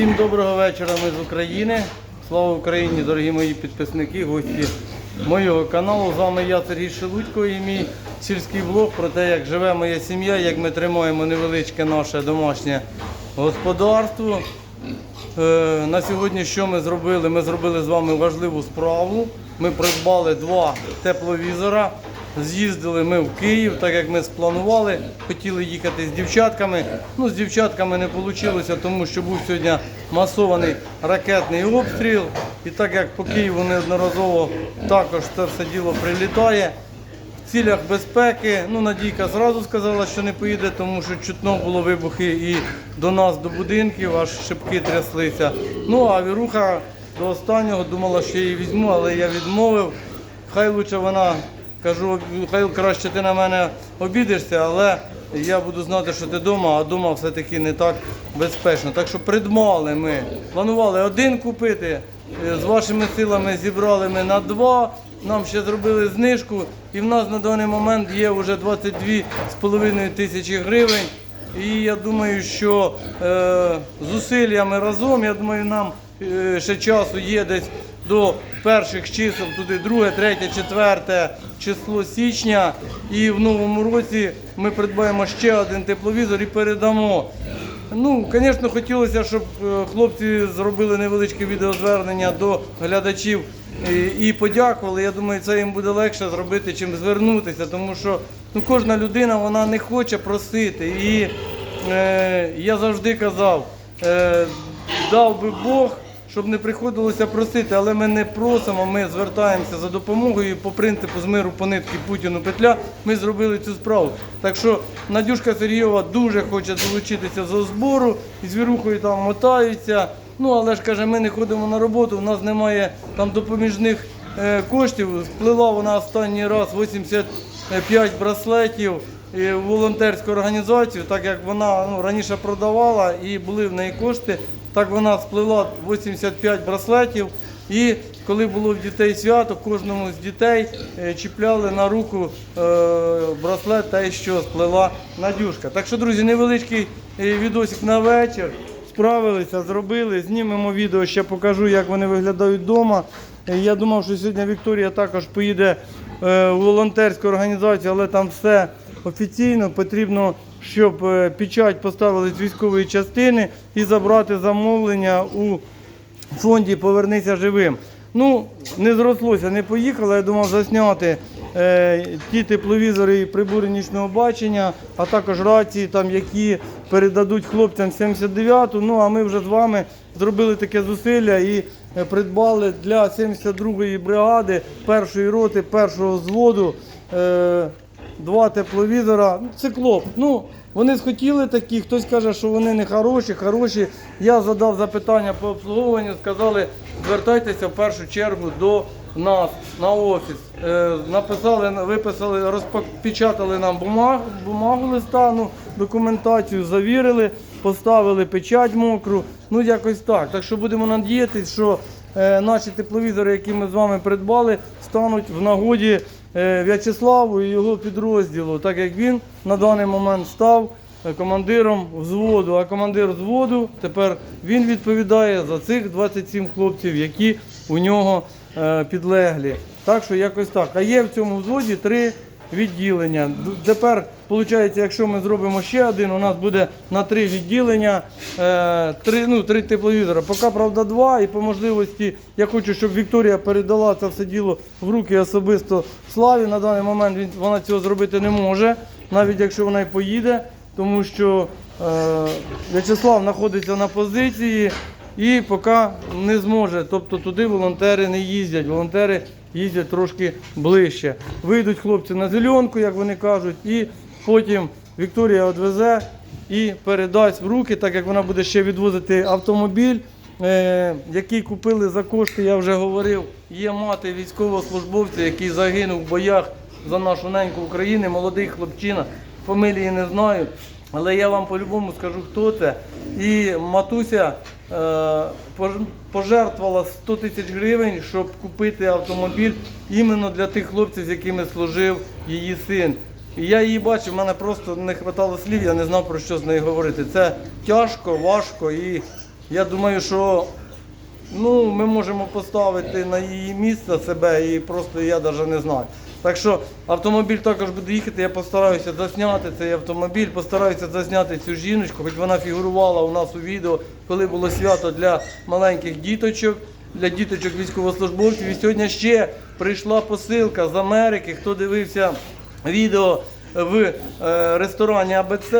Всім доброго вечора, ми з України. Слава Україні, дорогі мої підписники, гості моєго каналу. З вами я, Сергій Шелудько, і мій сільський блог про те, як живе моя сім'я, як ми тримаємо невеличке наше домашнє господарство. Е, На сьогодні що ми зробили? Ми зробили з вами важливу справу. Ми придбали два тепловізора. З'їздили ми в Київ, так як ми спланували, хотіли їхати з дівчатками. Ну, з дівчатками не вийшло, тому що був сьогодні масований ракетний обстріл. І так як по Києву неодноразово також це все діло прилітає. В цілях безпеки, ну Надійка зразу сказала, що не поїде, тому що чутно було вибухи і до нас, до будинків, аж шибки тряслися. Ну а Віруха до останнього думала, що я її візьму, але я відмовив. Хай лучше вона кажу, хай краще ти на мене обідишся, але я буду знати, що ти вдома, а вдома все-таки не так безпечно. Так що придбали ми. Планували один купити, е, з вашими силами зібрали ми на два. Нам ще зробили знижку, і в нас на даний момент є вже 22,5 тисячі гривень. І я думаю, що е, зусиллями разом, я думаю, нам ще часу є десь до перших чисел, туди друге, третє, четверте число січня. І в новому році ми придбаємо ще один тепловізор і передамо. Ну, звісно, хотілося, щоб е, хлопці зробили невеличке відеозвернення до глядачів і подякували. Я думаю, це їм буде легше зробити, чим звернутися, тому що ну, кожна людина вона не хоче просити. І е, я завжди казав, е, дав би Бог, щоб не приходилося просити, але ми не просимо, ми звертаємося за допомогою. По принципу з миру по нитки Путіну петля ми зробили цю справу. Так що Надюшка Сергійова дуже хоче долучитися до збору, і з вірухою там мотаються. Ну, але ж каже, ми не ходимо на роботу, у нас немає там допоміжних е, коштів. Сплила вона останній раз 85 браслетів е, в волонтерську організацію, так як вона ну, раніше продавала і були в неї кошти. Так вона сплила 85 браслетів. І коли було в дітей свято, кожному з дітей е, чіпляли на руку е, браслет та що сплела Надюшка. Так що, друзі, невеличкий е, відосик на вечір. Справилися, зробили. Знімемо відео, ще покажу, як вони виглядають вдома. Я думав, що сьогодні Вікторія також поїде в волонтерську організацію, але там все офіційно. Потрібно, щоб е, печать поставили з військової частини і забрати замовлення у фонді Повернися живим. Ну, не зрослося, не поїхали. Я думав засняти е, ті тепловізори і прибори нічного бачення, а також рації, там, які передадуть хлопцям 79-ту. Ну, а ми вже з вами зробили таке зусилля і е, придбали для 72-ї бригади першої роти, першого зводу. Е, два тепловізора. Ну, Циклоп. Ну, вони схотіли такі, хтось каже, що вони не хороші, хороші. Я задав запитання по обслуговуванню, сказали, звертайтеся в першу чергу до нас на офіс. Е, написали, виписали, розпечатали нам бумагу, бумагу листа, ну, документацію завірили, поставили печать мокру. Ну, якось так. Так що будемо надіятися, що е, наші тепловізори, які ми з вами придбали, стануть в нагоді В'ячеславу і його підрозділу, так як він на даний момент став е, командиром взводу. А командир взводу тепер він відповідає за цих 27 хлопців, які у нього е, підлеглі. Так що якось так. А є в цьому взводі три відділення. Тепер, виходить, якщо ми зробимо ще один, у нас буде на три відділення, е, три, ну, три тепловізора. Поки, правда, два. І по можливості я хочу, щоб Вікторія передала це все діло в руки особисто Славі. На даний момент він, вона цього зробити не може, навіть якщо вона й поїде, тому що е, В'ячеслав знаходиться на позиції. І поки не зможе, тобто туди волонтери не їздять. Волонтери їздять трошки ближче. Вийдуть хлопці на зеленку, як вони кажуть, і потім Вікторія відвезе і передасть в руки, так як вона буде ще відвозити автомобіль, е, який купили за кошти, я вже говорив. Є мати військовослужбовця, який загинув в боях за нашу неньку України, молодий хлопчина, фамілії не знаю. Але я вам по-любому скажу, хто це. І матуся пожертвувала 100 тисяч гривень, щоб купити автомобіль іменно для тих хлопців, з якими служив її син. І я її бачив, в мене просто не вистачало слів, я не знав про що з нею говорити. Це тяжко, важко, і я думаю, що Ну, ми можемо поставити на її місце себе і просто я навіть не знаю. Так що автомобіль також буде їхати, я постараюся засняти цей автомобіль, постараюся засняти цю жіночку, хоч вона фігурувала у нас у відео, коли було свято для маленьких діточок, для діточок військовослужбовців. І сьогодні ще прийшла посилка з Америки. Хто дивився відео в е, ресторані АБЦ,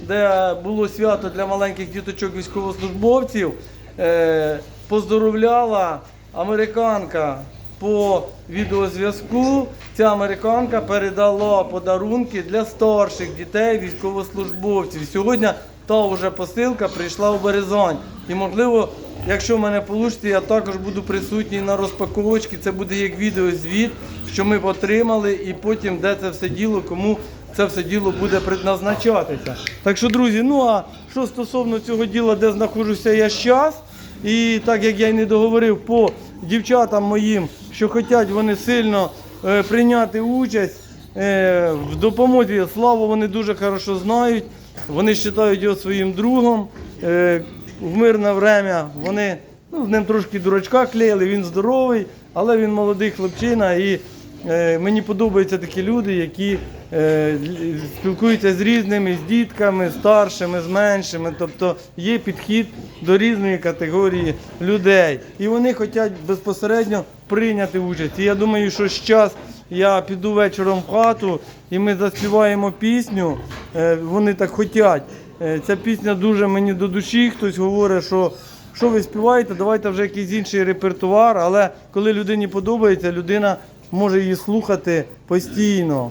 де було свято для маленьких діточок військовослужбовців е, поздоровляла американка по відеозв'язку. Ця американка передала подарунки для старших дітей військовослужбовців. Сьогодні та вже посилка прийшла у Березань. І можливо, якщо в мене вийде, я також буду присутній на розпаковочці. Це буде як відеозвіт, що ми отримали, і потім де це все діло, кому це все діло буде предназначатися. Так що, друзі, ну а що стосовно цього діла, де знаходжуся я зараз, і так як я й не договорив по дівчатам моїм, що хочуть вони сильно е, прийняти участь е, в допомозі, славу вони дуже хорошо знають. Вони вважають його своїм другом. Е, в мирне время вони ну, з ним трошки дурачка клеїли, він здоровий, але він молодий хлопчина. І мені подобаються такі люди, які спілкуються з різними, з дітками, старшими, з меншими. Тобто є підхід до різної категорії людей. І вони хочуть безпосередньо прийняти участь. І я думаю, що зараз я піду вечором в хату і ми заспіваємо пісню. Е, Вони так хочуть. Е, Ця пісня дуже мені до душі. Хтось говорить, що що ви співаєте, давайте вже якийсь інший репертуар. Але коли людині подобається, людина може її слухати постійно.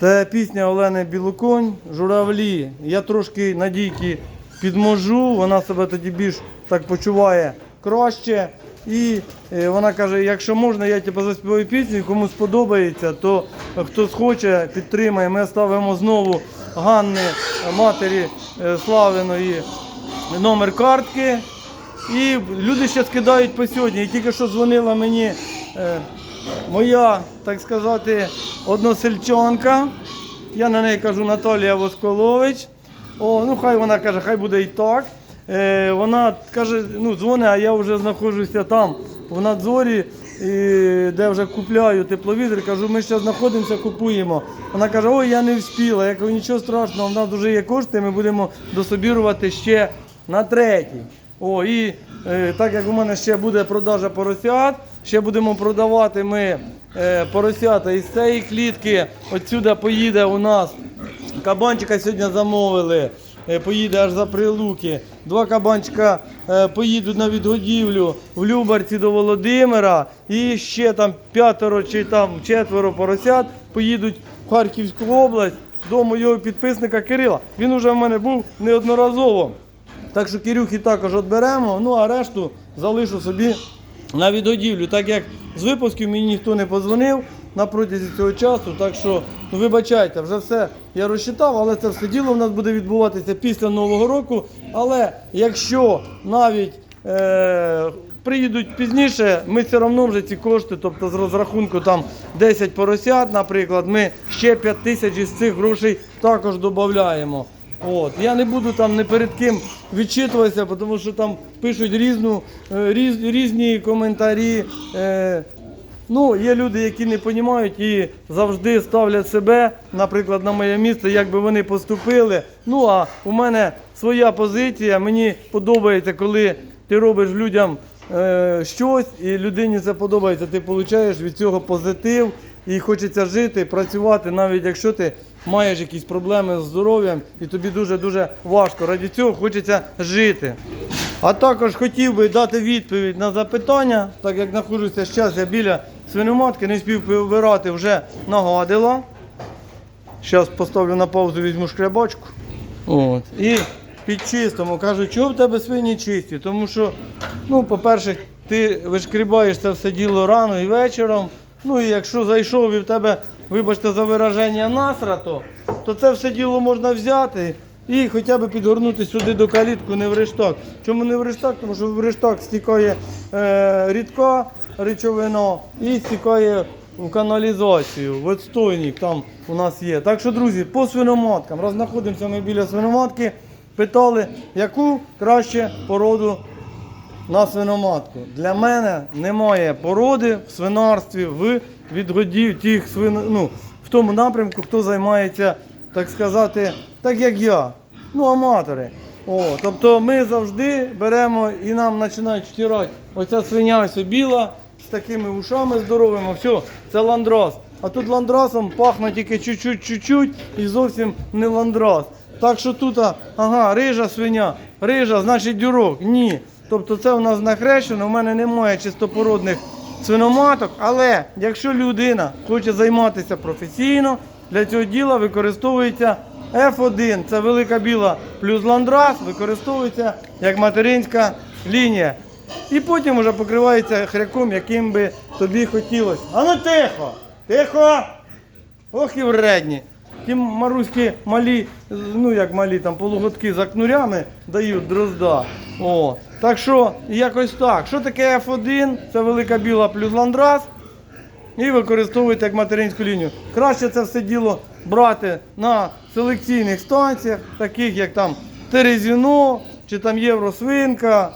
Це пісня Олени Білоконь Журавлі. Я трошки надійки підможу, вона себе тоді більш так почуває краще. І е, вона каже: якщо можна, я тебе заспіваю пісню, кому сподобається, то хто схоче, підтримає. Ми ставимо знову Ганни, матері е, Славиної, номер картки. І люди ще скидають по сьогодні. І тільки що дзвонила мені е, моя, так сказати, односельчанка. Я на неї кажу Наталія Восколович. О, ну хай вона каже, хай буде і так. Е, вона каже, ну дзвони, а я вже знаходжуся там, в надзорі, і, де вже купляю тепловізор. Кажу, ми ще знаходимося, купуємо. Вона каже, ой, я не вспіла. Я кажу, нічого страшного, в нас вже є кошти, ми будемо дособірувати ще на третій. О, і е, так як у мене ще буде продажа поросят, ще будемо продавати ми е, поросята із цієї клітки. Отсюди поїде у нас кабанчика сьогодні замовили. е, Поїде аж за прилуки. Два кабанчика е, поїдуть на відгодівлю в Любарці до Володимира. І ще там п'ятеро чи там четверо поросят поїдуть в Харківську область до моєго підписника Кирила. Він уже в мене був неодноразово. Так що Кирюхи також відберемо, ну а решту залишу собі на відгодівлю. Так як з випусків мені ніхто не подзвонив на протязі цього часу. Так що, ну вибачайте, вже все я розчитав, але це все діло в нас буде відбуватися після Нового року. Але якщо навіть е, приїдуть пізніше, ми все одно вже ці кошти, тобто з розрахунку там 10 поросят, наприклад, ми ще 5 тисяч із цих грошей також додаємо. От. Я не буду там не перед ким відчитуватися, тому що там пишуть різну, е, різ, різні коментарі. Е, ну, є люди, які не розуміють і завжди ставлять себе, наприклад, на моє місце, як би вони поступили. Ну, а у мене своя позиція. Мені подобається, коли ти робиш людям е, щось, і людині це подобається, ти отримуєш від цього позитив і хочеться жити, працювати, навіть якщо ти маєш якісь проблеми з здоров'ям і тобі дуже-дуже важко. Раді цього хочеться жити. А також хотів би дати відповідь на запитання, так як знаходжуся зараз я біля свиноматки, не спів вибирати, вже нагадила. Зараз поставлю на паузу, візьму шкрябочку. От. І підчистимо. Кажу, чого в тебе свині чисті? Тому що, ну, по-перше, ти вишкрібаєш це все діло рано і вечором. Ну і якщо зайшов і в тебе, вибачте за вираження насрато, то це все діло можна взяти і хоча б підгорнути сюди до калітку не в рештак. Чому не в рештак? Тому що в рештак стікає е, рідка речовина і стікає в каналізацію, в відстойник там у нас є. Так що, друзі, по свиноматкам. Раз знаходимося ми біля свиноматки, питали, яку краще породу на свиноматку. Для мене немає породи в свинарстві в відгодів тих свин... ну, в тому напрямку, хто займається, так сказати, так як я. Ну, аматори. О, тобто ми завжди беремо і нам починають втирати. Оця свиня ось біла з такими ушами здоровими. Все, це ландрас. А тут ландрасом пахне тільки чуть-чуть, чуть-чуть і зовсім не ландрас. Так що тут, ага, рижа свиня, рижа, значить дюрок. Ні. Тобто це у нас нахрещено, у мене немає чистопородних свиноматок, але якщо людина хоче займатися професійно, для цього діла використовується F1, це велика біла плюс ландрас, використовується як материнська лінія. І потім вже покривається хряком, яким би тобі хотілося. А ну тихо! Тихо! Ох і вредні. Ті маруські малі, ну як малі, там полугодки за кнурями дають дрозда. О. Так що якось так. Що таке F1? Це велика біла плюс ландрас. І використовуєте як материнську лінію. Краще це все діло брати на селекційних станціях, таких як там Терезіно, чи там Євросвинка,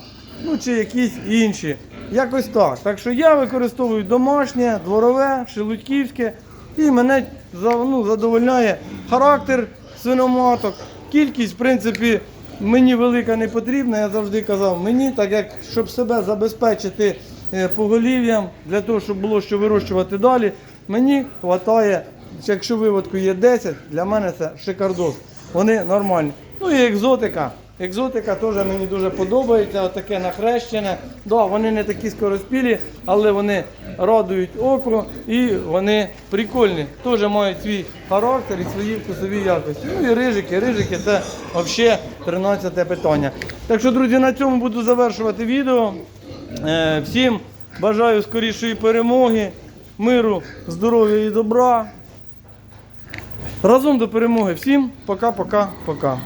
ну чи якісь інші. Якось так. Так що я використовую домашнє, дворове, шелудьківське, і мене ну, задовольняє характер свиноматок. Кількість, в принципі, мені велика не потрібна. Я завжди казав, мені, так як щоб себе забезпечити е, поголів'ям, для того, щоб було що вирощувати далі, мені вистачає, якщо виводку є 10, для мене це шикардос. Вони нормальні. Ну і екзотика. Екзотика теж мені дуже подобається, отаке нахрещене. Да, вони не такі скороспілі, але вони радують око і вони прикольні. Теж мають свій характер і свої вкусові якості. Ну і рижики, рижики це взагалі 13 питання. Так що, друзі, на цьому буду завершувати відео. Е, Всім бажаю скорішої перемоги, миру, здоров'я і добра. Разом до перемоги. Всім пока-пока-пока.